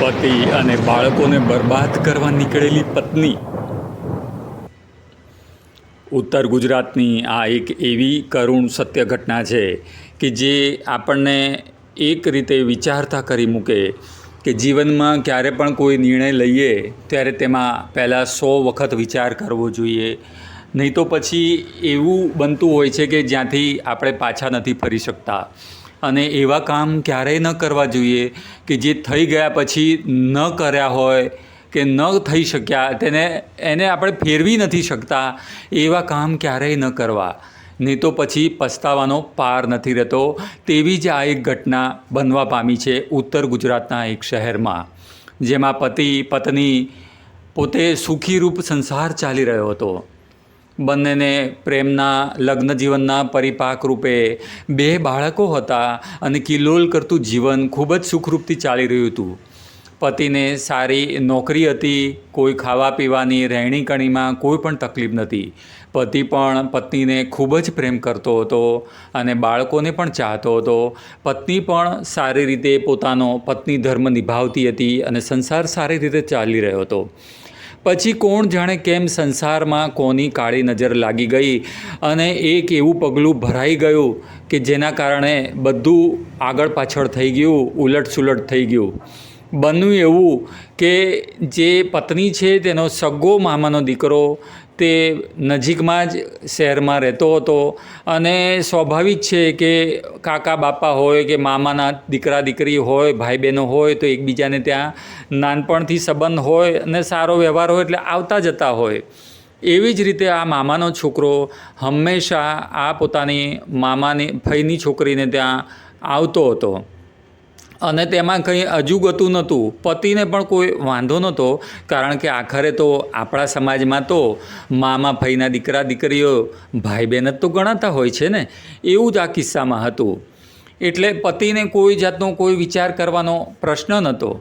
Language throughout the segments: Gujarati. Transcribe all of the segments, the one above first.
પતિ અને બાળકોને બરબાદ કરવા નીકળેલી પત્ની. ઉત્તર ગુજરાતની આ એક એવી કરુણ સત્ય ઘટના છે કે જે આપણને એક રીતે વિચારતા કરી મૂકે કે જીવનમાં ક્યારે પણ કોઈ નિર્ણય લઈએ ત્યારે તેમાં પહેલાં સો વખત વિચાર કરવો જોઈએ. નહીં તો પછી એવું બનતું હોય છે કે જ્યાંથી આપણે પાછા નથી ફરી શકતા. અને એવા કામ ક્યારેય ન કરવા જોઈએ કે જે થઈ ગયા પછી ન કર્યા હોય, કે ન થઈ શક્યા, તેને, એને આપણે ફેરવી નથી શકતા. એવા કામ ક્યારેય ન કરવા. નહીં તો પછી પસ્તાવાનો પાર નથી રહેતો. તેવી જ આ એક ઘટના બનવા પામી છે ઉત્તર ગુજરાતના એક શહેરમાં, જેમાં પતિ, પત્ની પોતે સુખીરૂપ સંસાર ચાલી રહ્યો હતો. બંનેને પ્રેમના લગ્ન જીવનના પરિપાક રૂપે બે બાળકો હતા અને કિલોલ કરતું જીવન ખૂબ જ સુખરૂપથી ચાલી રહ્યું હતું. પતિને સારી નોકરી હતી, કોઈ ખાવા પીવાની રહેણીકણીમાં કોઈ પણ તકલીફ નથી પતિ પણ પત્નીને ખૂબ જ પ્રેમ કરતો હતો અને બાળકોને પણ ચાહતો હતો. પત્ની પણ સારી રીતે પોતાનો પત્ની ધર્મ નિભાવતી હતી અને સંસાર સારી રીતે ચાલી રહ્યો હતો. પછી કોણ જાણે કેમ સંસારમાં કોની કાળી નજર લાગી ગઈ અને એક એવું પગલું ભરાઈ ગયું કે જેના કારણે બધું આગળ પાછળ થઈ ગયું ઉલટસુલટ થઈ ગયું. બન્યું એવું કે જે પત્ની છે તેનો સગ્ગો મામાનો દીકરો તે નજીકમાં જ શહેરમાં રહેતો હતો અને સ્વાભાવિક છે કે કાકા બાપા હોય કે મામાના દીકરા દીકરી હોય, ભાઈ બહેનો હોય તો એકબીજાને ત્યાં નાનપણથી સંબંધ હોય અને સારો વ્યવહાર હોય એટલે આવતા જતા હોય. એવી જ રીતે આ મામાનો છોકરો હંમેશા આ પોતાની મામાની ફઈની છોકરીને ત્યાં આવતો હતો. અને તેમાં કંઈ અજુગતું નહોતું. પતિને પણ કોઈ વાંધો નહોતો, કારણ કે આખરે તો આપણા સમાજમાં તો મામા ભાઈના દીકરા દીકરીઓ ભાઈ બહેન જ તો ગણાતા હોય છે ને? એવું જ આ કિસ્સામાં હતું. એટલે પતિને કોઈ જાતનો કોઈ વિચાર કરવાનો પ્રશ્ન નહોતો.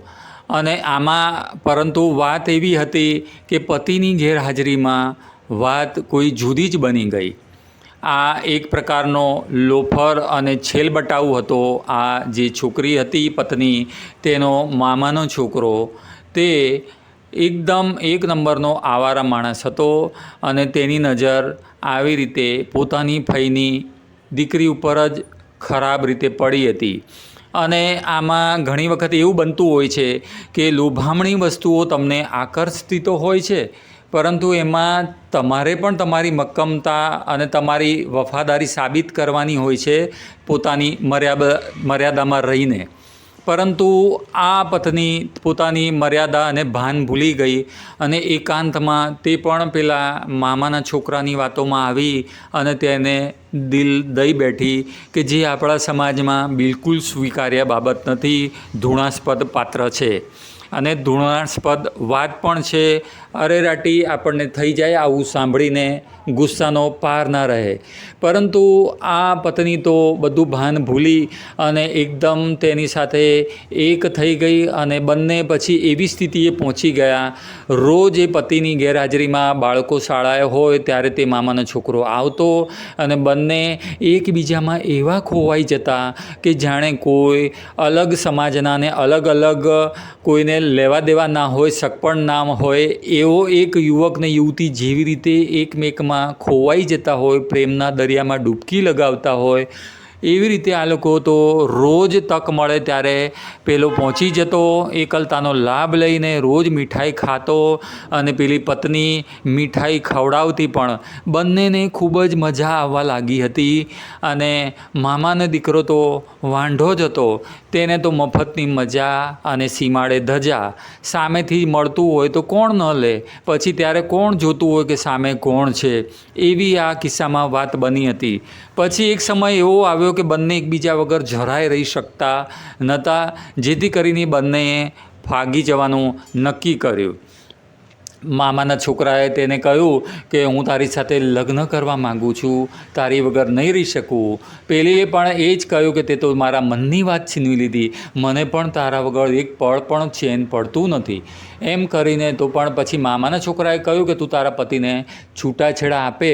અને આમાં પરંતુ વાત એવી હતી કે પતિની ગેરહાજરીમાં વાત કોઈ જુદી જ બની ગઈ. આ એક પ્રકારનો લોફર અને છેલબટાઉ હતો. આ જે છોકરી હતી પત્ની, તેનો મામાનો છોકરો, તે એકદમ એક નંબરનો આવારા માણસ હતો અને તેની નજર આવી રીતે પોતાની ફઈની દીકરી ઉપર જ ખરાબ રીતે પડી હતી. અને આમાં ઘણી વખત એવું બનતું હોય છે કે લોભામણી વસ્તુઓ તમને આકર્ષતી તો હોય છે પરંતુ એમાં તમારે પણ તમારી મક્કમતા અને તમારી વફાદારી સાબિત કરવાની હોય છે પોતાની મર્યાદા, મર્યાદામાં રહીને. પરંતુ આ પત્ની પોતાની મર્યાદા અને ભાન ભૂલી ગઈ અને એકાંતમાં તે પણ પેલા મામાના છોકરાની વાતોમાં આવી અને તેને દિલ દઈ બેઠી કે જે આપણા સમાજમાં બિલકુલ સ્વીકાર્ય બાબત નથી, ધૂણાસ્પદ પાત્ર છે. અને ધૂણાસ્પદ વાત પણ છે. અરેરાટી આપણને થઈ જાય આવું સાંભળીને ગુસ્સાનો પાર ના રહે. પરંતુ આ પત્ની તો બધું ભાન ભૂલી અને એકદમ તેની સાથે એક થઈ ગઈ અને બંને પછી એવી સ્થિતિએ પહોંચી ગયા. રોજ એ પતિની ગેરહાજરીમાં બાળકો શાળાએ હોય ત્યારે તે મામાનો છોકરો આવતો અને બંને એકબીજામાં એવા ખોવાઈ જતા કે જાણે કોઈ અલગ સમાજના ને અલગ અલગ કોઈને લેવા દેવા ના હોય, સગપણ નામ હોય, એવો એક યુવક ને યુવતી જેવી રીતે એકમેકમાં ખોવાઈ જતા હોય, પ્રેમના દરિયામાં ડૂબકી લગાવતા હોય એવી રીતે આ લોકો તો રોજ તક મળે ત્યારે પેલો પહોંચી જતો, એકલતાનો લાભ લઈને રોજ મીઠાઈ ખાતો અને પેલી પત્ની મીઠાઈ ખવડાવતી પણ બંનેને ખૂબ જ મજા આવવા લાગી હતી અને મામાનો દીકરો તો વાંઢો જ હતો. તેને તો મફતની મજા અને સીમાડે ધજા સામેથી મળતું હોય તો કોણ ન લે? પછી ત્યારે કોણ જોતું હોય કે સામે કોણ છે? એવી આ કિસ્સામાં વાત બની હતી. પછી એક સમય એવો આવ્યો કે બંને એકબીજા વગર જરાય રહી શકતા નહોતા જેથી કરીને બંનેએ ભાગી જવાનું નક્કી કર્યું. મામાના છોકરાએ તેને કહ્યું કે હું તારી સાથે લગ્ન કરવા માગું છું, તારી વગર નહીં રહી શકું. પેલીએ પણ એ જ કહ્યું કે તે તો મારા મનની વાત છીનવી લીધી. મને પણ તારા વગર એક પળ પણ ચેન પડતું નથી. એમ કરીને તો પણ પછી મામાના છોકરાએ કહ્યું કે તું તારા પતિને છૂટાછેડા આપે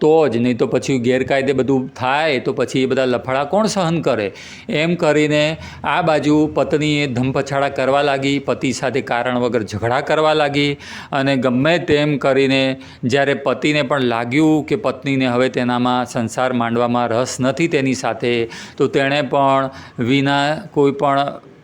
તો જ, નહીં તો પછી ગેરકાયદે બધું થાય, તો પછી એ બધા લફડા કોણ સહન કરે? એમ કરીને આ બાજુ પત્નીએ ધમપછાડા કરવા લાગી, પતિ સાથે કારણ વગર ઝઘડા કરવા લાગી અને ગમે તેમ કરીને જ્યારે પતિને પણ લાગ્યું કે પત્નીને હવે તેનામાં સંસાર માંડવામાં રસ નથી તેની સાથે, તો તેણે પણ વિના કોઈ પણ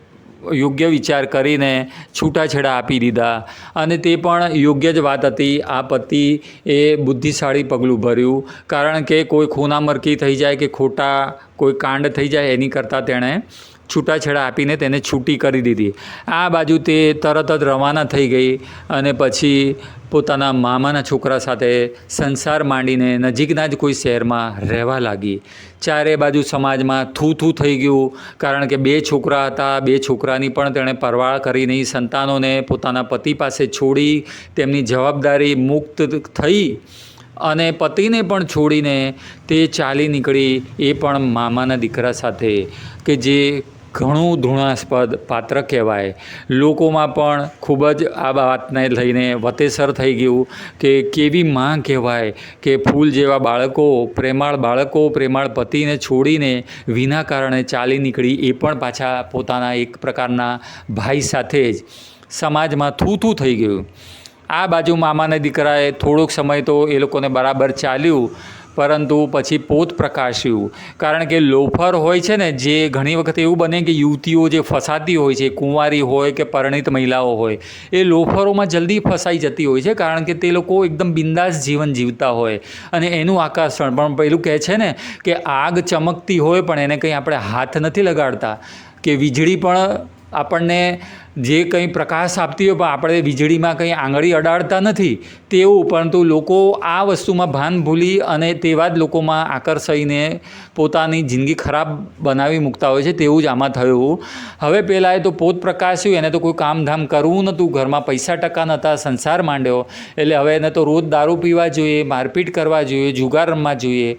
યોગ્ય વિચાર કરીને છૂટાછેડા આપી દીધા. અને તે પણ યોગ્ય જ વાત હતી. આ પતિ એ બુદ્ધિશાળી પગલું ભર્યું. કારણ કે કોઈ ખૂનામરકી થઈ જાય કે ખોટા કોઈ કાંડ થઈ જાય એની કરતાં તેણે છૂટાછેડા આપીને તેને છૂટી કરી દીધી. આ બાજુ તે તરત જ રવાના થઈ ગઈ અને પછી પોતાના મામાના છોકરા સાથે સંસાર માંડીને નજીકના જ કોઈ શહેરમાં રહેવા લાગી. ચારે બાજુ સમાજમાં થૂ થૂ થઈ ગયું, કારણ કે બે છોકરા હતા, બે છોકરાની પણ તેણે પરવાળ કરી નહીં. સંતાનોને પોતાના પતિ પાસે છોડી તેમની જવાબદારી મુક્ત થઈ અને પતિને પણ છોડીને તે ચાલી નીકળી એ પણ મામાના દીકરા સાથે, કે જે ઘણું ધૃણાસ્પદ પાત્ર કહેવાય. લોકોમાં પણ ખૂબ જ આ વાતને લઈને વતેસર થઈ ગયું કે કેવી માં કહેવાય કે ફૂલ જેવા બાળકો, પ્રેમાળ બાળકો, પ્રેમાળ પતિને છોડીને વિના કારણે ચાલી નીકળી એ પણ પાછા પોતાના એક પ્રકારના ભાઈ સાથે જ સમાજમાં થૂથું થઈ ગયું. આ બાજુ મામાના દીકરાએ થોડોક સમય તો એ લોકોને બરાબર ચાલ્યું. પરંતુ પછી પોત પ્રકાશ્યું. કારણ કે લોફર હોય છે ને, જે ઘણી વખત એવું બને કે યુવતીઓ જે ફસાતી હોય છે, કુંવારી હોય કે પરણિત મહિલાઓ હોય, એ લોફરોમાં જલ્દી ફસાઈ જતી હોય છે, કારણ કે તે લોકો એકદમ બિંદાસ જીવન જીવતા હોય. અને એનું આકર્ષણ, પણ પેલું કહે છે ને કે આગ ચમકતી હોય, પણ એને કંઈ આપણે હાથ નથી લગાડતા. કે વીજળી પણ આપણને જે કંઈ પ્રકાશ આપતી હોય, પણ આપણે વીજળીમાં કંઈ આંગળી અડાડતા નથી, તેવું. પરંતુ લોકો આ વસ્તુમાં ભાન ભૂલી અને તેવા જ લોકોમાં આકર્ષાઈને પોતાની જિંદગી ખરાબ બનાવી મૂકતા હોય છે, તેવું જ આમાં થયું. હવે પહેલાં એ તો પોત પ્રકાશ્યું, એને તો કોઈ કામધામ કરવું નહોતું. ઘરમાં પૈસા ટકા નહોતા, સંસાર માંડ્યો. એટલે હવે એને તો રોજ દારૂ પીવા જોઈએ, મારપીટ કરવા જોઈએ, જુગાર રમવા જોઈએ.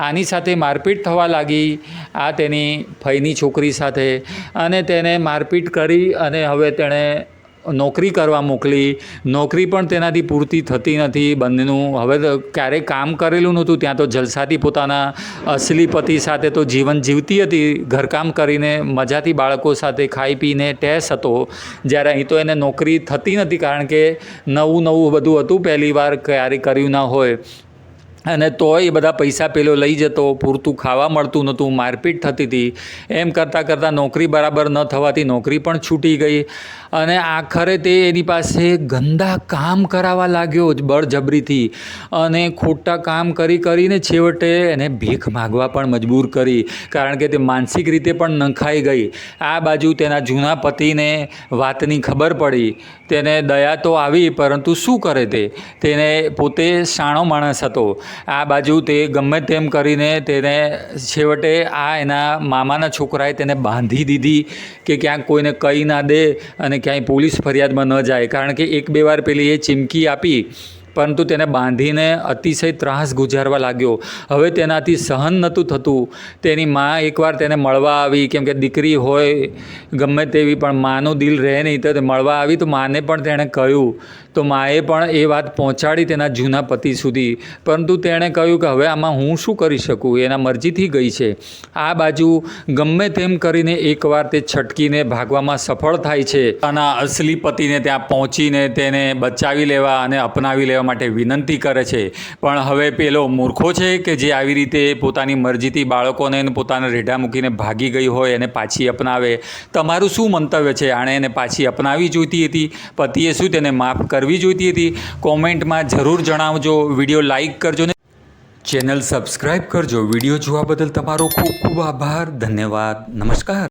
આની સાથે મારપીટ થવા લાગી. આ તેની ફઈની છોકરી સાથે અને તેને મારપીટ કરી અને હવે તેણે નોકરી કરવા મોકલી. નોકરી પણ તેનાથી પૂરતી થતી નથી બંનેનું. હવે તો ક્યારેય કામ કરેલું નહોતું. ત્યાં તો જલસાથી પોતાના અસલી પતિ સાથે તો જીવન જીવતી હતી. ઘરકામ કરીને મજાથી બાળકો સાથે ખાઈ પીને ટેસ હતો. જ્યારે અહીં તો એને નોકરી થતી નથી કારણ કે નવું નવું બધું હતું. પહેલી વાર ક્યારેય કર્યું ના હોય. અને તોય બધા પૈસા પેલો લઈ જતો, પૂરતું ખાવા મળતું નહોતું, મારપીટ થતી હતી. એમ કરતાં કરતાં નોકરી બરાબર ન થવાથી નોકરી પણ છૂટી ગઈ. અને આખરે તે એની પાસે ગંદા કામ કરાવવા લાગ્યો જ બળજબરીથી. અને ખોટા કામ કરી કરીને છેવટે એને ભીખ માગવા પણ મજબૂર કરી. કારણ કે તે માનસિક રીતે પણ નંખાઈ ગઈ. આ બાજુ તેના જૂના પતિને વાતની ખબર પડી. તેને દયા તો આવી, પરંતુ શું કરે તે? તેને પોતે શાણો માણસ હતો. આ બાજુ તે ગમે તેમ કરીને તેને છેવટે આ એના મામાના છોકરાએ તેને બાંધી દીધી કે ક્યાંક કોઈને કહી ના દે અને ક્યાંય પોલીસ ફરિયાદમાં ન જાય. કારણ કે એક બે વાર પેલી એ ચીમકી આપી પરંતુ તેને બાંધીને અતિશય ત્રાસ ગુજારવા લાગ્યો. હવે તેનાથી સહન નહોતું થતું. તેની મા એકવાર તેને મળવા આવી, કેમ કે દીકરી હોય, ગમે તેવી, પણ માનું દિલ રહે નહીં, તો તે મળવા આવી તો માને પણ તેણે કહ્યું. તો માએ પણ એ વાત પહોંચાડી તેના જૂના પતિ સુધી. પરંતુ તેણે કહ્યું કે હવે આમાં હું શું કરી શકું? એના મરજીથી ગઈ છે. આ બાજુ ગમે તેમ કરીને એકવાર તે છટકીને ભાગવામાં સફળ થાય છે. આના અસલી પતિને ત્યાં પહોંચીને તેને બચાવી લેવા અને અપનાવી લેવા માટે વિનંતી કરે છે. પણ હવે પેલો મૂર્ખો છે કે જે આવી રીતે પોતાની મરજીથી બાળકોને પોતાના રેઢા મૂકીને ભાગી ગઈ હોય એને પાછી અપનાવે. તમારું શું મંતવ્ય છે? આણે એને પાછી અપનાવી જોઈતી હતી? પતિએ શું તેને માફ કરવી જોઈતી હતી? કોમેન્ટમાં જરૂર જણાવજો. વીડિયો લાઇક કરજો ને ચેનલ સબસ્ક્રાઈબ કરજો. વીડિયો જોવા બદલ તમારો ખૂબ ખૂબ આભાર. ધન્યવાદ. નમસ્કાર.